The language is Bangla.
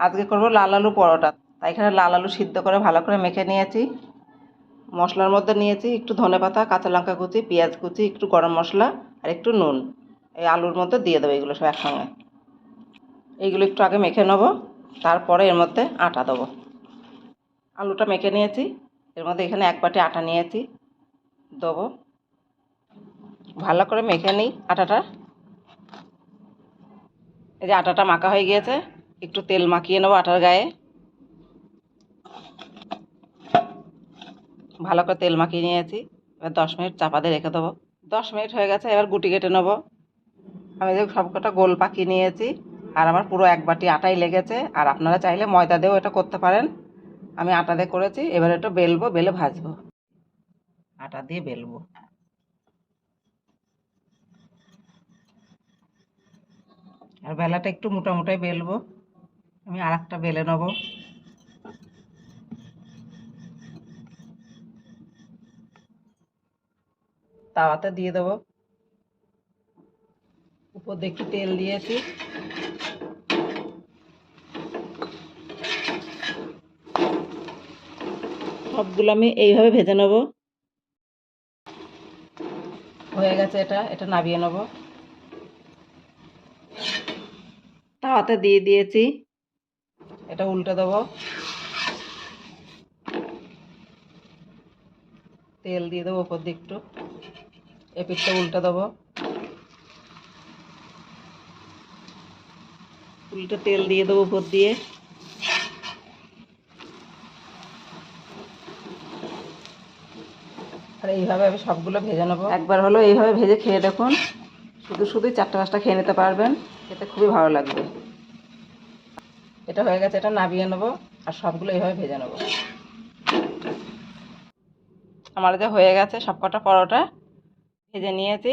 আজকে করব লাল আলু পরোটা। তাই এখানে লাল আলু সিদ্ধ করে ভালো করে মেখে নিয়েছি। মশলার মধ্যে নিয়েছি একটু ধনেপাতা কাঁচা লঙ্কা কুচি, পেঁয়াজ কুচি, একটু গরম মশলা আর একটু নুন। এই আলুর মধ্যে দিয়ে দেবো এগুলো সব একসঙ্গে। এইগুলো একটু আগে মেখে নেব, তারপরে এর মধ্যে আটা দেবো। আলুটা মেখে নিয়েছি, এর মধ্যে এখানে এক বাটি আটা নিয়েছি, দেবো। ভালো করে মেখে নিই আটাটা। এই যে আটাটা মাখা হয়ে গিয়েছে একটু তেল মাখিয়ে নেব আটার গায়ে। ভালো করে তেল মাখিয়ে নিয়েছি। এবার দশ মিনিট চাপা দিয়ে রেখে দেবো। দশ মিনিট হয়ে গেছে, এবার গুটি কেটে নেব। আমি যে সব গোল পাকিয়ে নিয়েছি, আর আমার পুরো এক বাটি আটাই লেগেছে। আর আপনারা চাইলে ময়দা দিয়েও এটা করতে পারেন। আমি আটা দিয়ে করেছি, এবার একটু বেলবো, বেলে ভাজবো। আটা দিয়ে বেলবো। আর বেলাটা একটু মোটা মোটাই বেলবো। আমি আর একটা বেলে নেব। তাওয়াতে দিয়ে দেবো। উপর একটু তেল দিয়েছি। সবগুলো আমি এইভাবে ভেজে নেব। হয়ে গেছে এটা এটা নাবিয়ে নেব। তাওয়াতে দিয়ে দিয়েছি। এটা উল্টে দেবো। তেল দিয়ে দেবো ওপর দিয়ে একটু। এপিঠটা উল্টে দেবো। উল্টে তেল দিয়ে দেবো উপর দিয়ে। আর এইভাবে আমি সবগুলো ভেজে নেব। একবার হলো এইভাবে ভেজে খেয়ে দেখুন। শুধু শুধুই চারটে পাঁচটা খেয়ে নিতে পারবেন। খেতে খুবই ভালো লাগবে। এটা হয়ে গেছে, এটা নাবিয়ে নেব আর সবগুলো এইভাবে ভেজে নেব। আমার যে হয়ে গেছে সব কটা পরোটা ভেজে নিয়েছি।